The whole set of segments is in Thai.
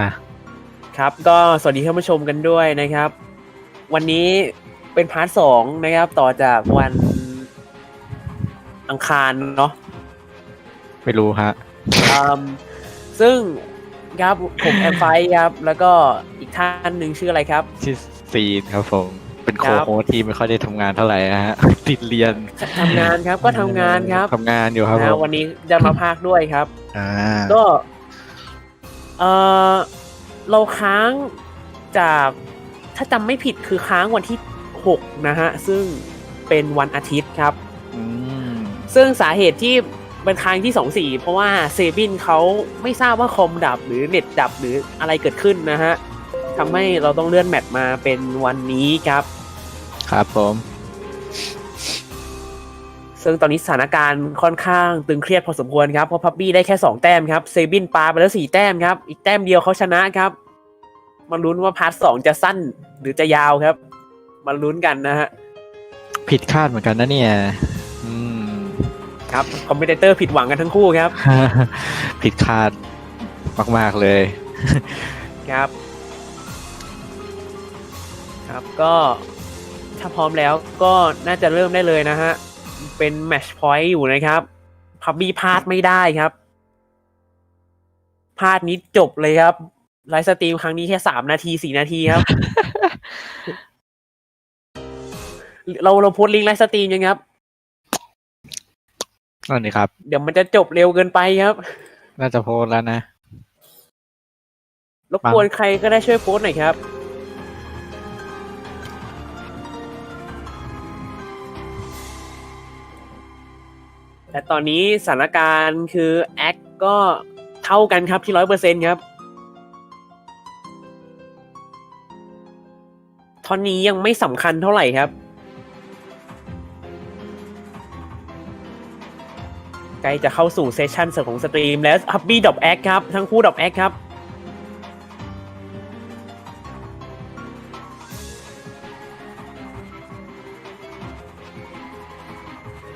อะครับ ก็สวัสดีท่านผู้ชมกันด้วยนะครับ วันนี้เป็นพาร์ทสองนะครับ ต่อจากวันอังคารเนาะไม่รู้ฮะอืมซึ่งครับผมแอมไฟครับ แล้วก็อีกท่านหนึ่งชื่ออะไรครับ ชื่อซีนครับผม เป็นโคครับโฮสที่ไม่ค่อยได้ทำงานเท่าไหร่นะฮะ ติดเรียนทำงานครับก็ทำงานครับทำงานอยู่ครับผนะมวันนี้จะมาพากย์ด้วยครับ อ่าก็ เออ เราค้างจากถ้าจำไม่ผิดคือค้างวันที่หกนะฮะ ซึ่งเป็นวันอาทิตย์ครับอืมซึ่งสาเหตุที่เป็นค้างที่สองสี่เพราะว่าเซบินเขาไม่ทราบว่าคอมดับหรือเน็ตดับหรืออะไรเกิดขึ้นนะฮะทำให้เราต้องเลื่อนแมตช์มาเป็นวันนี้ครับ ครับผม ซึ่งตอนนี้สถานการณ์ค่อนข้างตึงเครียดพอสมควรครับ เพราะพับบี้ได้แค่ 2 แต้มครับ เซบินปาไปแล้ว 4 แต้มครับ อีกแต้มเดียวเขาชนะครับมาลุ้นว่าพาร์ทสองจะสั้นหรือจะยาวครับ มาลุ้นกันนะฮะ ผิดคาดเหมือนกันนะเนี่ย อืม ครับ คอมเมนเตอร์ผิดหวังกันทั้งคู่ครับ ผิดคาดมากๆเลย ครับ ครับก็ถ้าพร้อมแล้วก็น่าจะเริ่มได้เลยนะฮะ เป็นแมชพอยต์อยู่นะครับพับบี้พลาดไม่ได้ครับพลาดนี้จบเลยครับไลฟ์สตรีมครั้งนี้แค่สามนาทีสี่นาทีครับ เราเราโพสต์ลิงก์ไลฟ์สตรีมยังครับนั่นนี่ครับ เดี๋ยวมันจะจบเร็วเกินไปครับ น่าจะโพสต์แล้วนะรบกวนใครก็ได้ช่วยโพสต์หน่อยครับ แต่ตอนนี้สถานการณ์คือแอคก็เท่ากันครับที่ร้อยเปอร์เซ็นครับท่อนนี้ยังไม่สำคัญเท่าไหร่ครับ ใกล้จะเข้าสู่เซสชันเสริมของสตรีมแล้วฮับบี้ดอบแอคครับ ทั้งคู่ดอบแอคครับ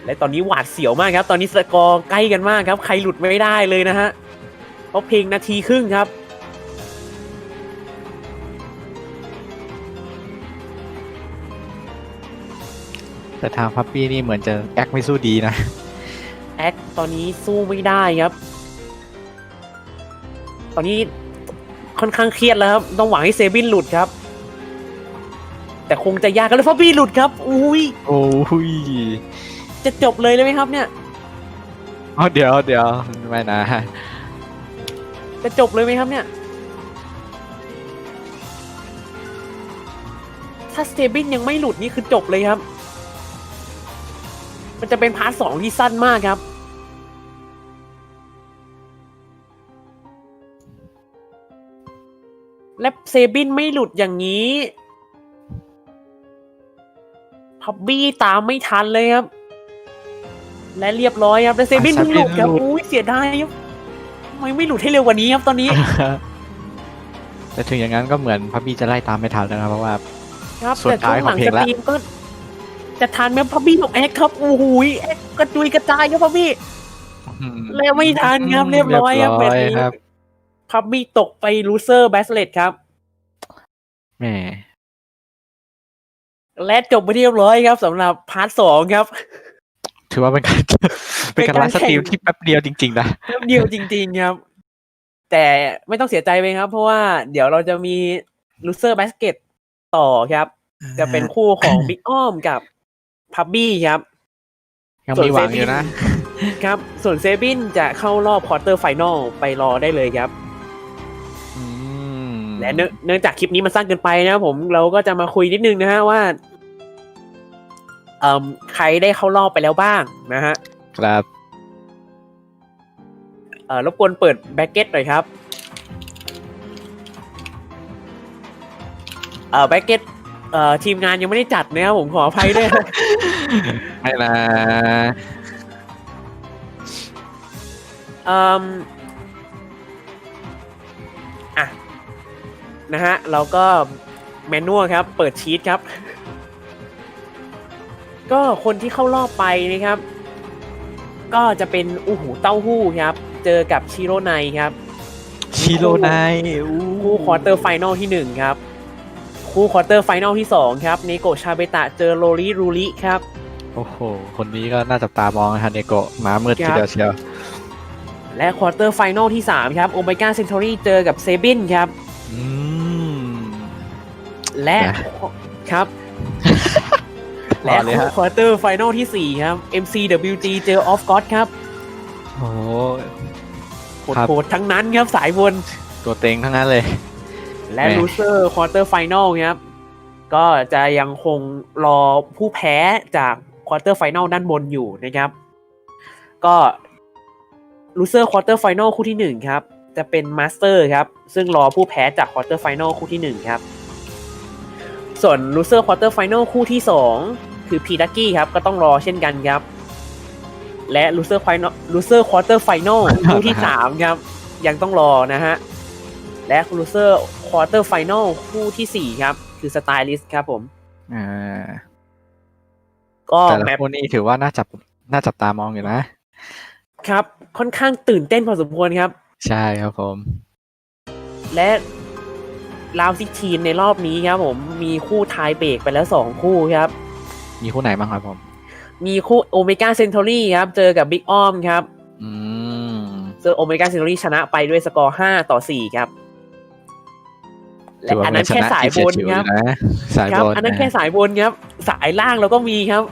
และตอนนี้หวาดเสียวมากครับ ตอนนี้สกอร์ใกล้กันมากครับ ใครหลุดไม่ได้เลยนะฮะเพราะเพลงนาทีครึ่งครับ แต่ทางพับปี้นี่เหมือนจะแอคไม่สู้ดีนะ แอคตอนนี้สู้ไม่ได้ครับ ตอนนี้ค่อนข้างเครียดแล้วครับ ต้องหวังให้เซบินหลุดครับ แต่คงจะยากกันเลยเพราะบี้หลุดครับ อุ้ย โอ้ย จะจบเลยเลยไหมครับเนี่ย อ๋อเดี๋ยวเดี๋ยวไม่นะ จะจบเลยไหมครับเนี่ย ถ้าสเตบินยังไม่หลุดนี่คือจบเลยครับ มันจะเป็นพาร์ทสองที่สั้นมากครับ และเซบินไม่หลุดอย่างนี้พับบี้ตามไม่ทันเลยครับ และเรียบร้อยครับแต่เซบินเพิ่งหลุดครับเซบินหลุดอุ้ยเสียดายครับทำไมไม่หลุดให้เร็วกว่านี้ครับตอนนี้ แต่ถึงอย่างนั้นก็เหมือนพับบี้จะไล่ตามไม่ทันแล้วนะเพราะว่าครับส่วนแต่ช่วงหลังท้ายของเพลสงละตรีมก็จะทานแมพพับบี้ของแอคครับโอ้โหยแอคกระจุยกระจายครับพับบี้อืมแล้วไม่ทันครับเรียบร้อยครับเรีแบบยบร้อยนี้ครับพับบี้ตกไปลูเซอร์แบสเลตครับแหมและจบไปที่เรียบร้อยครับสำหรับพาร์ทสองครับ ถือว่าเป็นการเป็นการไลฟ์สตรีมแข่งที่แป๊บเดียวจริงๆนะแป๊บเดียวจริง ๆ ครับ แต่ไม่ต้องเสียใจไปครับ เพราะว่าเดี๋ยวเราจะมีลูเซอร์แบสเกตต่อครับ จะเป็นคู่ของบิ๊กอ้อมกับพับบี้ครับยังมีหวังอยู่นะ ครับ ส่วนเซบินจะเข้ารอบควอเตอร์ไฟนอลไปรอได้เลยครับอืมและเนื่องเนื่องจากคลิปนี้มันสั้นเกินไปนะครับผมเราก็จะมาคุยนิดนึงนะฮะว่าเอ่ม ใครได้เข้ารอบไปแล้วบ้างนะฮะ ครับเอ่อรบกวนเปิดแบ็กเก็ตหน่อยครับเอ่อแบ็กเก็ตเอ่อทีมงานยังไม่ได้จัดนะครับผมขออภัยด้วยนะไม่นะเอ่มอะนะฮะเราก็แมนนวลครับ เปิดชีตครับ ก็คนที่เข้ารอบไปนะครับ ก็จะเป็นอูหูเต้าหู้ครับ เจอกับชิโร่ไนครับชิโรไนอู้คู่ควอเตอร์ไฟนอลที่หนึ่งครับ คู่ควอเตอร์ไฟนอลที่สองครับเนโกชาเบตะเจอโรริรูริครับ โอ้โห คนนี้ก็น่าจับตามองนะฮะเนโกะหมามืดครัทีบเดียวเชียวและควอเตอร์ไฟนอลที่3ครับโอเมก้าเซนทอรี่เจอกับเซบินครับอืมและนะครับ และต่อเลยฮะ ควอเตอร์ไฟนอลที่ 4 ครับ MCWG เจอออฟก็อดครับโอ้โหโครับหดๆทั้งนั้นครับสายบนตัวเต็งทั้งนั้นเลย และแหม่ ลูเซอร์ควอเตอร์ไฟนอลครับ ก็จะยังคงรอผู้แพ้จากควอเตอร์ไฟนอลด้านบนอยู่นะครับ ก็ลูเซอร์ควอเตอร์ไฟนอลคู่ที่หนึ่งครับ จะเป็นมาสเตอร์ครับ ซึ่งรอผู้แพ้จากควอเตอร์ไฟนอลคู่ที่หนึ่งครับ ส่วนลูเซอร์ควอเตอร์ไฟนอลคู่ที่สอง คือพีดักกี้ครับก็ต้องรอเช่นกันครับ และลูเซอร์ไฟนอลลูเซอร์ควอเตอร์ไฟนอลคู่ที่สามครับ ยังต้องรอนะฮะ และลูเซอร์ควอเตอร์ไฟนอลคู่ที่สี่ครับ คือสไตลิสต์ครับผมอ่าก็แต่ละแมปคนนี้ถือว่าน่าจับน่าจับตามองอยู่นะ ครับค่อนข้างตื่นเต้นพอสมควรครับ ใช่ครับผม และราวซิกทีนในรอบนี้ครับผมมีคู่ทายเบรกไปแล้วสองคู่ครับ มีคู่ไหนบ้างครับผมมีมีคู่โอเมก้าเซนทอรี่ครับ เจอกับบิ๊กอ้อมครับอืมเจอโอเมก้าเซนทอรี่ชนะไปด้วยสกอร์ห้าต่อสี่ครับและถืว่าอันนั้นเป็แค่ชะสายบนที่เฉีดฉิวครับอยู่นะสายครับบนอันนั้นแค่สายบนครับ สายล่างเราก็มีครับ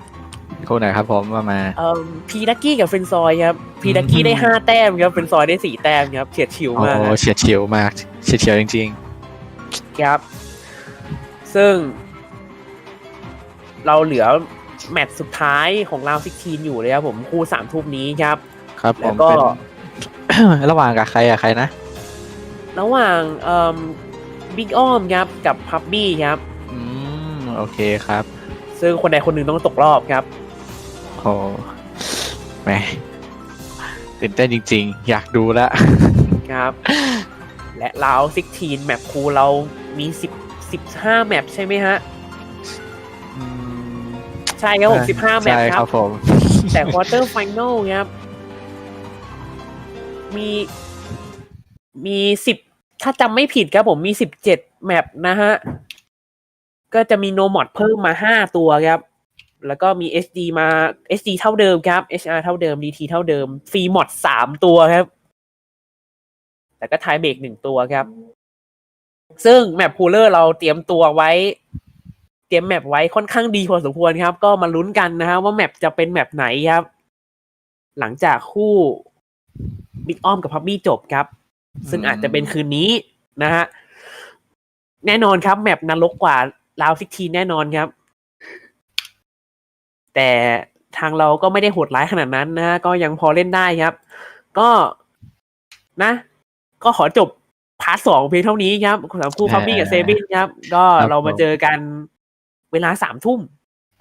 คู่ไหนครับผมว่ามาเอ่อพีดักกี้กับเฟรนซอยครับพีดักกี้อืมได้ห้าแต้มครับเฟรนซอยได้สี่แต้มครับเฉียดฉิวโอ้มากครับเฉียดฉิวมากเฉียดฉิวจริงครับ ซึ่ง เราเหลือแมตช์สุดท้ายของราวซิกทีนอยู่เลยครับผมคู่สามทุ่มนี้ครับๆครับผแล้วมก็ เป็น ระหว่างกับใครอะใครนะระหว่างเอ่อบิ๊กอ้อมครับกับพับบี้ครับ อืมโอเคครับซึ่งคนใดคนหนึ่งต้องตกรอบครับ โอ้แหมตื่นเต้นจริง ๆ อยากดูละ ครับ และราวซิกทีนแมปคูเรามีสิบสิบห้าแมปใช่ไหมฮะอืม ใช่ครับผมสิบห้าแมปใช่คครัรับบผมแต่ควอเตอร์ไฟแนลครับ มีมีสิบถ้าจำไม่ผิดครับผมมีสิบเจ็ดแมปนะฮะ ก็จะมีโนมอดเพิ่มมาห้าตัวครับ แล้วก็มี SD มา SD เท่าเดิมครับ HR เท่าเดิม DT เท่าเดิม ฟรีมอดสามตัวครับ แต่ก็ทายเบรกหนึ่งตัวครับ ซึ่งแมปพูลเลอร์เราเตรียมตัวไว้ เตรียมแมปไว้ค่อนข้างดีพอสมควรครับ ก็มาลุ้นกันนะฮะว่าแมปจะเป็นแมปไหนครับ หลังจากคู่บิ๊กอ้อมกับพับบี้จบครับ ซึ่งอาจจะเป็นคืนนี้นะฮะแน่นอนครับ แมปนรกกว่าลาวซิกทีแน่นอนครับ แต่ทางเราก็ไม่ได้โหดร้ายขนาดนั้นนะฮะก็ยังพอเล่นได้ครับ ก็นะ ก็ขอจบพาร์ทสองเพียงเท่านี้ครับสำหรับคู่พับบี้กับเซบินครับ ก็เรามาเจอกัน เวลาสามทุ่ม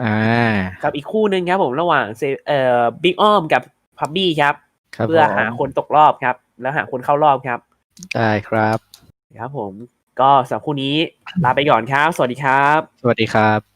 อ่ากับอีกคู่หนึ่งครับผมระหว่างเซเอ่อบิ๊กอ้อมกับพับบี้ครับครับเพื่อผมหาคนตกรอบครับ แล้วหาคนเข้ารอบครับได้ครับ ครับผมก็สำหรับคู่นี้ลาไปก่อนครับ สวัสดีครับ สวัสดีครับ